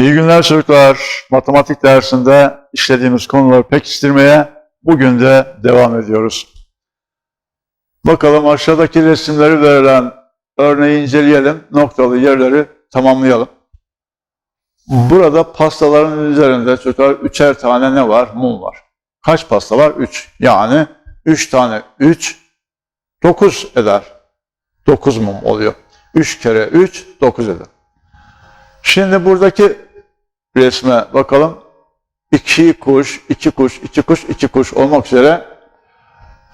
İyi günler çocuklar. Matematik dersinde işlediğimiz konuları pekiştirmeye bugün de devam ediyoruz. Bakalım aşağıdaki resimleri verilen örneği inceleyelim. Noktalı yerleri tamamlayalım. Burada pastaların üzerinde çocuklar üçer tane ne var? Mum var. Kaç pasta var? Üç. Yani üç tane üç, dokuz eder. Dokuz mum oluyor. Üç kere üç, dokuz eder. Şimdi buradaki resme bakalım. İki kuş, iki kuş, iki kuş, iki kuş olmak üzere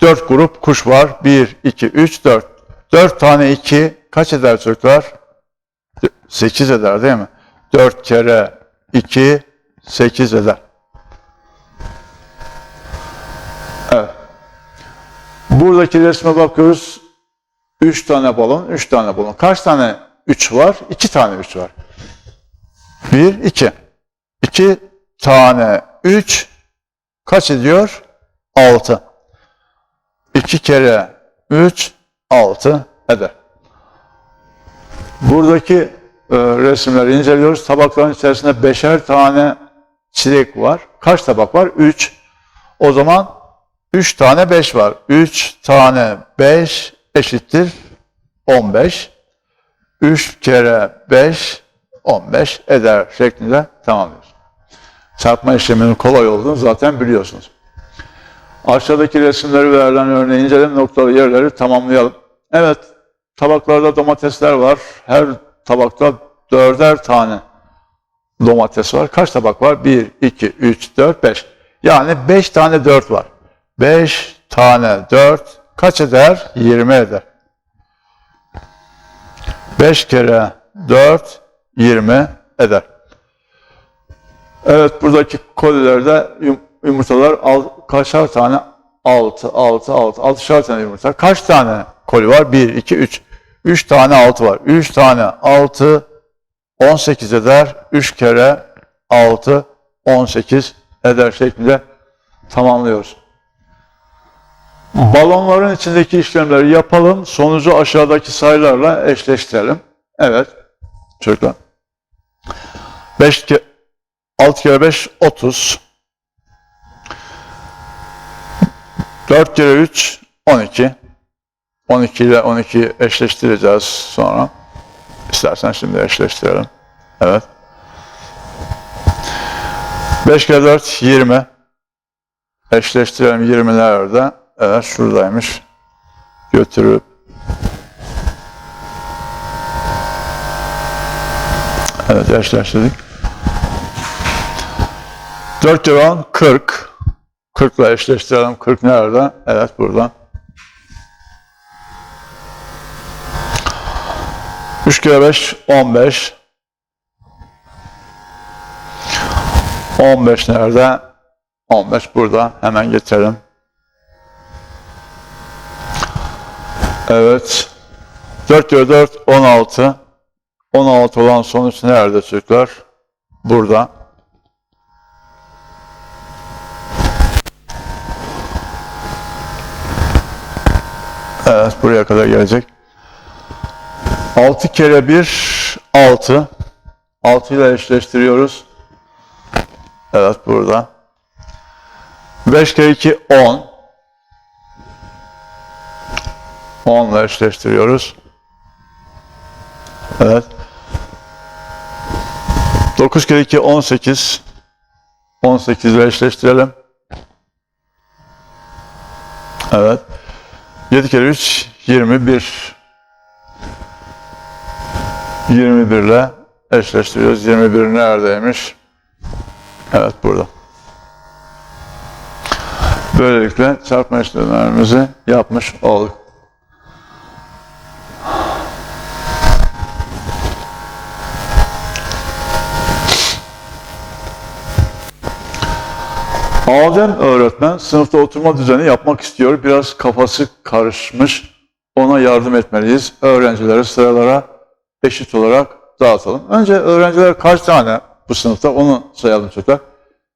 dört grup kuş var. Bir, iki, üç, dört. Dört tane iki kaç eder çocuklar? Sekiz eder değil mi? Dört kere iki, sekiz eder. Buradaki resme bakıyoruz. Üç tane balon, üç tane balon. Kaç tane üç var? İki tane üç var. Bir, iki. İki tane üç kaç ediyor? Altı. İki kere üç, altı eder. Buradaki e, resimleri inceliyoruz. Tabakların içerisinde beşer tane çilek var. Kaç tabak var? Üç. O zaman üç tane beş var. Üç tane beş eşittir on beş. Üç kere beş 15 eder şeklinde tamamlıyoruz. Çarpma işleminin kolay olduğunu zaten biliyorsunuz. Aşağıdaki resimleri verilen örneği inceleyelim, noktalı yerleri tamamlayalım. Evet, tabaklarda domatesler var. Her tabakta dörder tane domates var. Kaç tabak var? 1, 2, 3, 4, 5. Yani 5 tane 4 var. 5 tane 4 kaç eder? 20 eder. 5 kere 4 20 eder. Evet buradaki kolilerde yum- yumurtalar al, kaçar tane? 6, 6, 6, 6'şar tane yumurta. Kaç tane koli var? 1, 2, 3. 3 tane 6 var. 3 tane 6, 18 eder. 3 kere 6, 18 eder şeklinde tamamlıyoruz. Balonların içindeki işlemleri yapalım. Sonucu aşağıdaki sayılarla eşleştirelim. Evet. Çocuklar. 5 ke 6 kere 5 30. 4 kere 3 12. 12 ile 12'yi eşleştireceğiz sonra. İstersen şimdi eşleştirelim. Evet. 5 kere 4 20. Eşleştirelim 20 nerede? Evet şuradaymış. Götürüp Evet eşleştirdik. 4 kere 10 40. 40 ile eşleştirelim. 40 nerede? Evet burada. 3 kere 5 15. 15 nerede? 15 burada. Hemen getirelim. Evet. 4 kere 4 16. 16 olan sonuç nerede çocuklar? Burada. Evet, buraya kadar gelecek. 6 kere 1, 6. 6 ile eşleştiriyoruz. Evet, burada. 5 kere 2, 10. 10 ile eşleştiriyoruz. Evet. 9 kere 2 18. 18 ile eşleştirelim. Evet. 7 kere 3 21. 21 ile eşleştiriyoruz. 21 neredeymiş? Evet burada. Böylelikle çarpma işlemlerimizi yapmış olduk. Adem öğretmen sınıfta oturma düzeni yapmak istiyor. Biraz kafası karışmış. Ona yardım etmeliyiz. Öğrencileri sıralara eşit olarak dağıtalım. Önce öğrenciler kaç tane bu sınıfta onu sayalım çocuklar.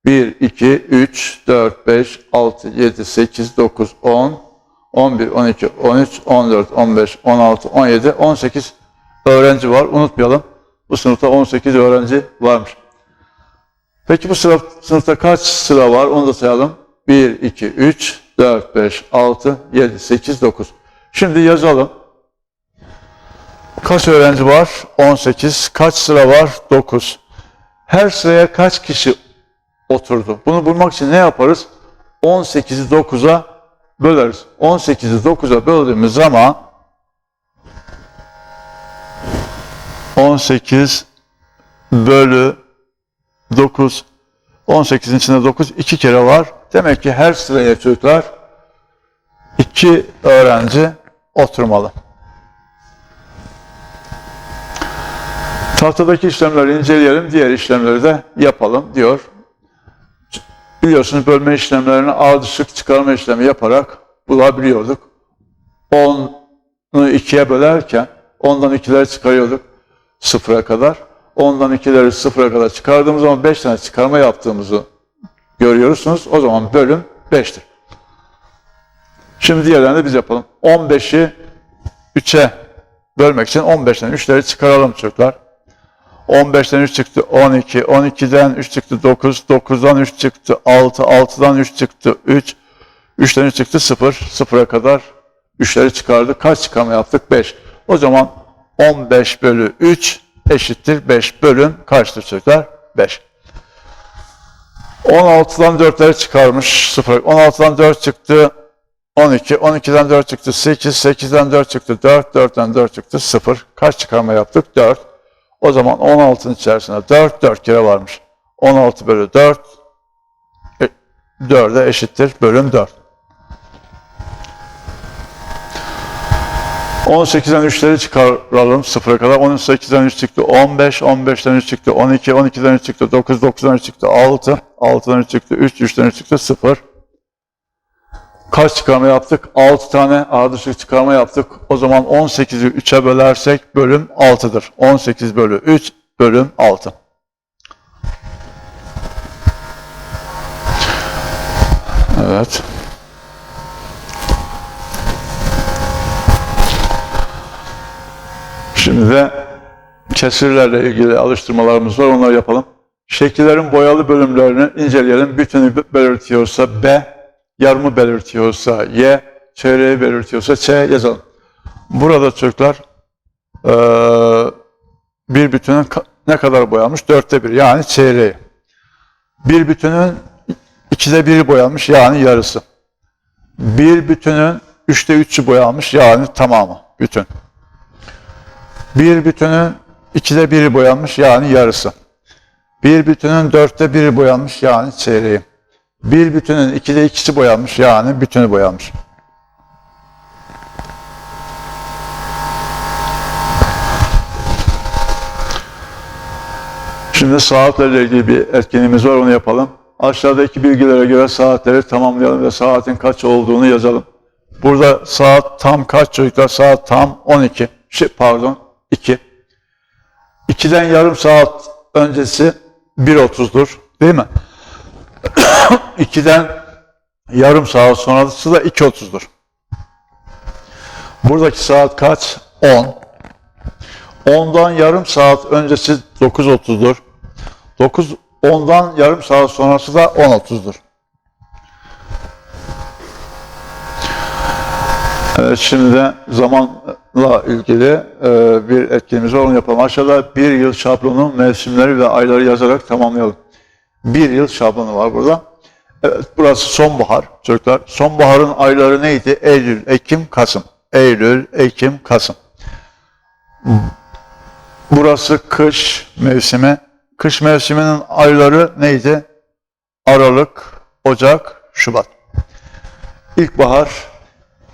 1, 2, 3, 4, 5, 6, 7, 8, 9, 10, 11, 12, 13, 14, 15, 16, 17, 18 öğrenci var. Unutmayalım. Bu sınıfta 18 öğrenci varmış. Peki bu sıra, sınıfta kaç sıra var? Onu da sayalım. 1, 2, 3, 4, 5, 6, 7, 8, 9. Şimdi yazalım. Kaç öğrenci var? 18. Kaç sıra var? 9. Her sıraya kaç kişi oturdu? Bunu bulmak için ne yaparız? 18'i 9'a böleriz. 18'i 9'a böldüğümüz zaman 18 bölü 9 18'in içinde 9 iki kere var. Demek ki her sıraya çocuklar iki öğrenci oturmalı. Tahtadaki işlemleri inceleyelim, diğer işlemleri de yapalım diyor. Biliyorsunuz bölme işlemlerini ardışık çıkarma işlemi yaparak bulabiliyorduk. 10'u ikiye bölerken 10'dan ikileri çıkarıyorduk sıfıra kadar. 10'dan ikileri sıfıra kadar çıkardığımız zaman 5 tane çıkarma yaptığımızı görüyorsunuz. O zaman bölüm 5'tir. Şimdi diğerlerini de biz yapalım. 15'i 3'e bölmek için 15'ten 3'leri çıkaralım çocuklar. 15'ten 3 çıktı 12, 12'den 3 çıktı 9, 9'dan 3 çıktı 6, 6'dan 3 çıktı 3, 3'ten 3 çıktı 0, 0'a kadar 3'leri çıkardık. Kaç çıkarma yaptık? 5. O zaman 15 bölü 3 eşittir 5 bölüm kaçtır çocuklar? 5. 16'dan 4'leri çıkarmış 0. 16'dan 4 çıktı 12. 12'den 4 çıktı 8. 8'den 4 çıktı 4. 4'ten 4 çıktı 0. Kaç çıkarma yaptık? 4. O zaman 16'nın içerisinde 4, 4 kere varmış. 16 bölü 4, 4'e eşittir bölüm 4. 18'den 3'leri çıkaralım sıfıra kadar. 18'den 3 çıktı 15, 15'ten 3 çıktı 12, 12'den 3 çıktı 9, 9'dan 3 çıktı 6, 6'dan 3 çıktı 3, 3'ten 3 çıktı 0. Kaç çıkarma yaptık? 6 tane ardışık çıkarma yaptık. O zaman 18'i 3'e bölersek bölüm 6'dır. 18 bölü 3 bölüm 6. Evet. Şimdi de kesirlerle ilgili alıştırmalarımız var. Onları yapalım. Şekillerin boyalı bölümlerini inceleyelim. Bütünü belirtiyorsa B, yarımı belirtiyorsa Y, çeyreği belirtiyorsa Ç yazalım. Burada çocuklar bir bütünün ne kadar boyanmış? Dörtte bir yani çeyreği. Bir bütünün ikide biri boyanmış yani yarısı. Bir bütünün üçte üçü boyanmış yani tamamı bütün. Bir bütünün ikide biri boyanmış yani yarısı. Bir bütünün dörtte biri boyanmış yani çeyreği. Bir bütünün ikide ikisi boyanmış yani bütünü boyanmış. Şimdi saatlerle ilgili bir etkinliğimiz var onu yapalım. Aşağıdaki bilgilere göre saatleri tamamlayalım ve saatin kaç olduğunu yazalım. Burada saat tam kaç çocuklar? Saat tam 12. Şey, pardon 2. 2'den yarım saat öncesi 1.30'dur. Değil mi? 2'den yarım saat sonrası da 2.30'dur. Buradaki saat kaç? 10. 10'dan yarım saat öncesi 9.30'dur. 9 10'dan yarım saat sonrası da 10.30'dur. şimdi zamanla ilgili e, bir etkinliğimiz var, onu yapalım. Aşağıda bir yıl şablonu, mevsimleri ve ayları yazarak tamamlayalım. Bir yıl şablonu var burada. Evet, burası sonbahar çocuklar. Sonbaharın ayları neydi? Eylül, Ekim, Kasım. Eylül, Ekim, Kasım. Burası kış mevsimi. Kış mevsiminin ayları neydi? Aralık, Ocak, Şubat. İlkbahar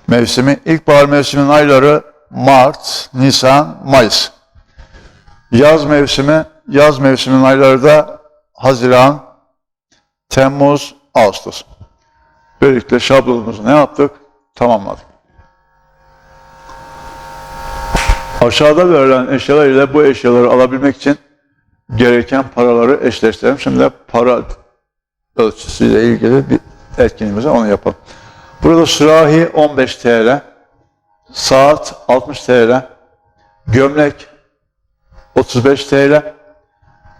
mevsimi. İlkbahar mevsiminin ayları Mart, Nisan, Mayıs. Yaz mevsimi, yaz mevsiminin ayları da Haziran, Temmuz, Ağustos. Böylelikle şablonumuzu ne yaptık? Tamamladık. Aşağıda verilen eşyalar ile bu eşyaları alabilmek için gereken paraları eşleştirelim. Şimdi para ölçüsüyle ilgili bir etkinliğimiz onu yapalım. Burada sürahi 15 TL, saat 60 TL, gömlek 35 TL,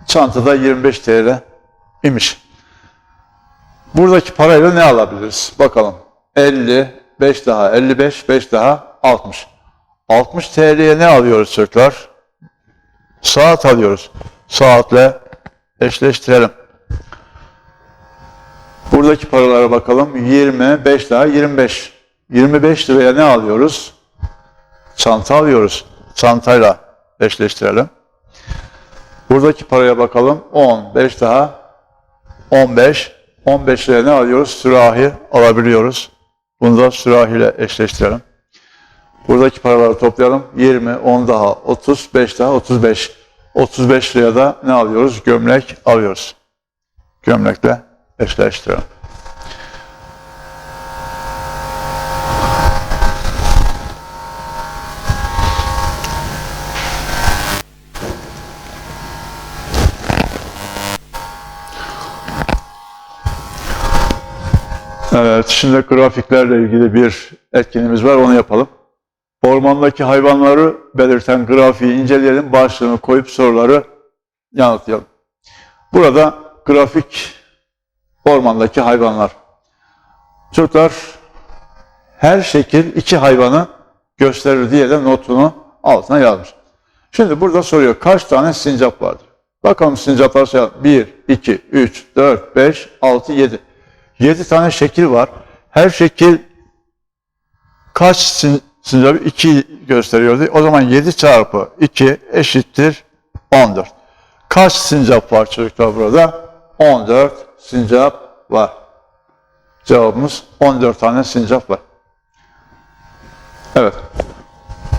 çantada 25 TL imiş. Buradaki parayla ne alabiliriz? Bakalım. 50, 5 daha 55, 5 daha 60. 60 TL'ye ne alıyoruz çocuklar? Saat alıyoruz. Saatle eşleştirelim. Buradaki paralara bakalım. 20, 5 daha 25. 25 liraya ne alıyoruz? Çanta alıyoruz. Çantayla eşleştirelim. Buradaki paraya bakalım. 10, 5 daha 15. 15 liraya ne alıyoruz? Sürahi alabiliyoruz. Bunu da sürahiyle eşleştirelim. Buradaki paraları toplayalım. 20, 10 daha 30, 5 daha 35. 35 liraya da ne alıyoruz? Gömlek alıyoruz. Gömlekle eşleştirelim. Evet, şimdi grafiklerle ilgili bir etkinliğimiz var, onu yapalım. Ormandaki hayvanları belirten grafiği inceleyelim, başlığını koyup soruları yanıtlayalım. Burada grafik ormandaki hayvanlar. Çocuklar her şekil iki hayvanı gösterir diye de notunu altına yazmış. Şimdi burada soruyor kaç tane sincap vardır? Bakalım sincaplar sayalım. 1, 2, 3, 4, 5, 6, 7. 7 tane şekil var. Her şekil kaç sin sincapı? 2 gösteriyordu. O zaman 7 çarpı 2 eşittir 14. Kaç sincap var çocuklar burada? 14 sincap var. Cevabımız 14 tane sincap var. Evet.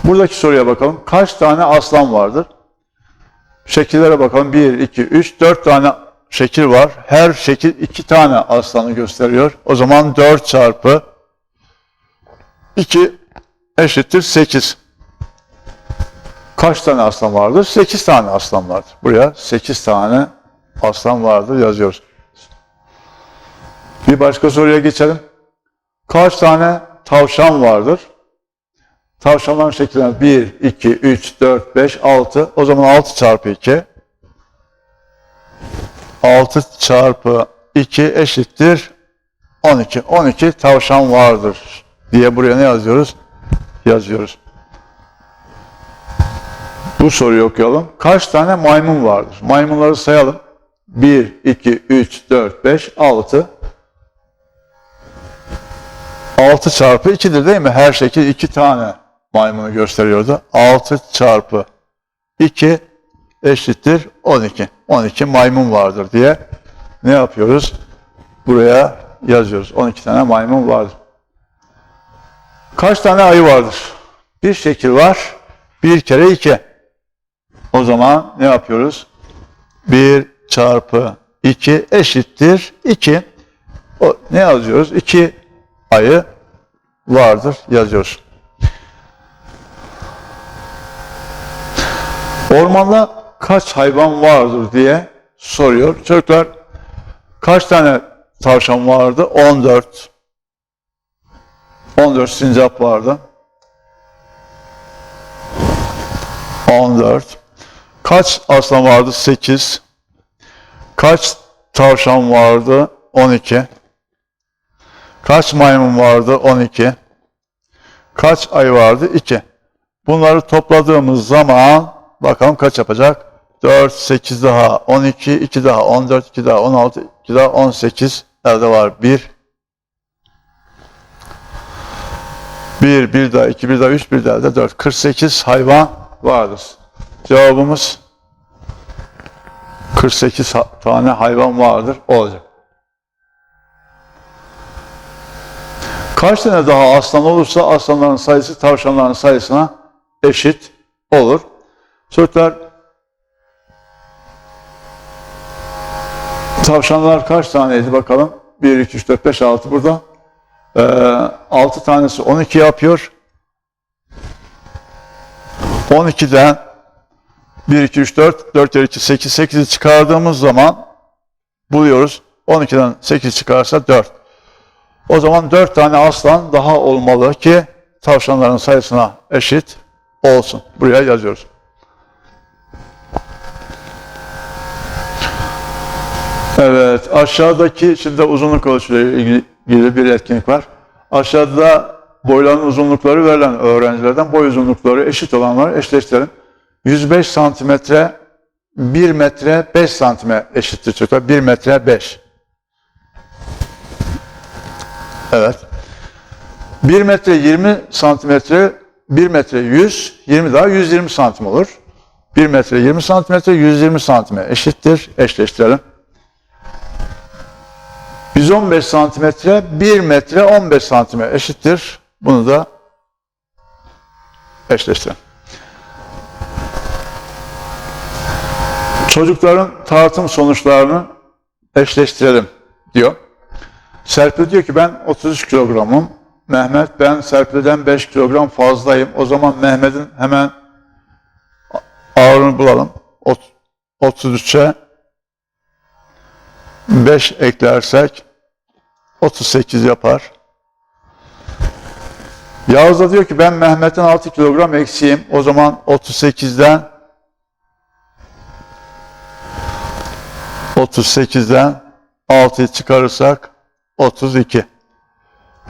Buradaki soruya bakalım. Kaç tane aslan vardır? Şekillere bakalım. 1, 2, 3, 4 tane şekil var. Her şekil 2 tane aslanı gösteriyor. O zaman 4 çarpı 2 eşittir 8. Kaç tane aslan vardır? 8 tane aslan vardır. Buraya 8 tane aslan vardır yazıyoruz. Bir başka soruya geçelim. Kaç tane tavşan vardır? Tavşanların şekilleri 1, 2, 3, 4, 5, 6. O zaman 6 çarpı 2. 6 çarpı 2 eşittir 12. 12 tavşan vardır diye buraya ne yazıyoruz? Yazıyoruz. Bu soruyu okuyalım. Kaç tane maymun vardır? Maymunları sayalım. 1, 2, 3, 4, 5, 6. 6 çarpı 2'dir değil mi? Her şekil 2 tane maymunu gösteriyordu. 6 çarpı 2 eşittir 12. 12 maymun vardır diye ne yapıyoruz? Buraya yazıyoruz. 12 tane maymun vardır. Kaç tane ayı vardır? Bir şekil var. Bir kere 2. O zaman ne yapıyoruz? 1 çarpı 2 eşittir 2. O, ne yazıyoruz? 2 ayı vardır yazıyoruz. Ormanda kaç hayvan vardır diye soruyor. Çocuklar kaç tane tavşan vardı? 14. 14 sincap vardı. 14. Kaç aslan vardı? 8. Kaç tavşan vardı? 12. Kaç maymun vardı? 12. Kaç ay vardı? 2. Bunları topladığımız zaman bakalım kaç yapacak? 4, 8 daha 12, 2 daha 14, 2 daha 16, 2 daha 18. Nerede var? 1. 1, 1 daha 2, 1 daha 3, 1 daha da 4. 48 hayvan vardır. Cevabımız 48 ha- tane hayvan vardır olacak. Kaç tane daha aslan olursa aslanların sayısı tavşanların sayısına eşit olur. Çocuklar tavşanlar kaç taneydi bakalım? 1, 2, 3, 4, 5, 6 burada. Ee, 6 tanesi 12 yapıyor. 12'den 1, 2, 3, 4, 4 kere 2, 8, 8'i çıkardığımız zaman buluyoruz. 12'den 8 çıkarsa 4. O zaman 4 tane aslan daha olmalı ki tavşanların sayısına eşit olsun. Buraya yazıyoruz. Evet, aşağıdaki şimdi uzunluk ölçüleri ilgili bir etkinlik var. Aşağıda boyların uzunlukları verilen öğrencilerden boy uzunlukları eşit olanları eşleştirelim. 105 santimetre 1 metre 5 santime eşittir çocuklar. 1 metre 5. Evet. 1 metre 20 santimetre 1 metre 100, 20 daha 120 santim olur. 1 metre 20 santimetre 120 santime eşittir. Eşleştirelim. 115 santimetre 1 metre 15 santime eşittir. Bunu da eşleştirelim. Çocukların tartım sonuçlarını eşleştirelim diyor. Serpil diyor ki ben 33 kilogramım. Mehmet ben Serpil'den 5 kilogram fazlayım. O zaman Mehmet'in hemen ağırlığını bulalım. Ot- 33'e 5 eklersek 38 yapar. Yağız da diyor ki ben Mehmet'ten 6 kilogram eksiğim. O zaman 38'den 38'den 6'yı çıkarırsak 32.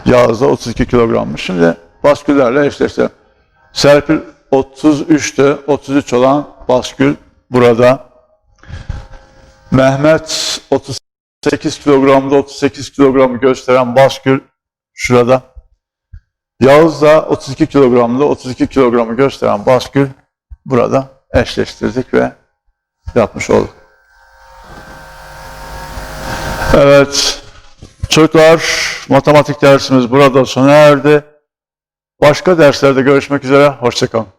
Yağız da 32 kilogrammış. Şimdi basküllerle eşleştirelim. Serpil 33'tü. 33 olan baskül burada. Mehmet 38 kilogramda 38 kilogramı gösteren baskül şurada. Yağız da 32 kilogramda 32 kilogramı gösteren baskül burada eşleştirdik ve yapmış olduk. Evet, çocuklar matematik dersimiz burada sona erdi. Başka derslerde görüşmek üzere, hoşçakalın.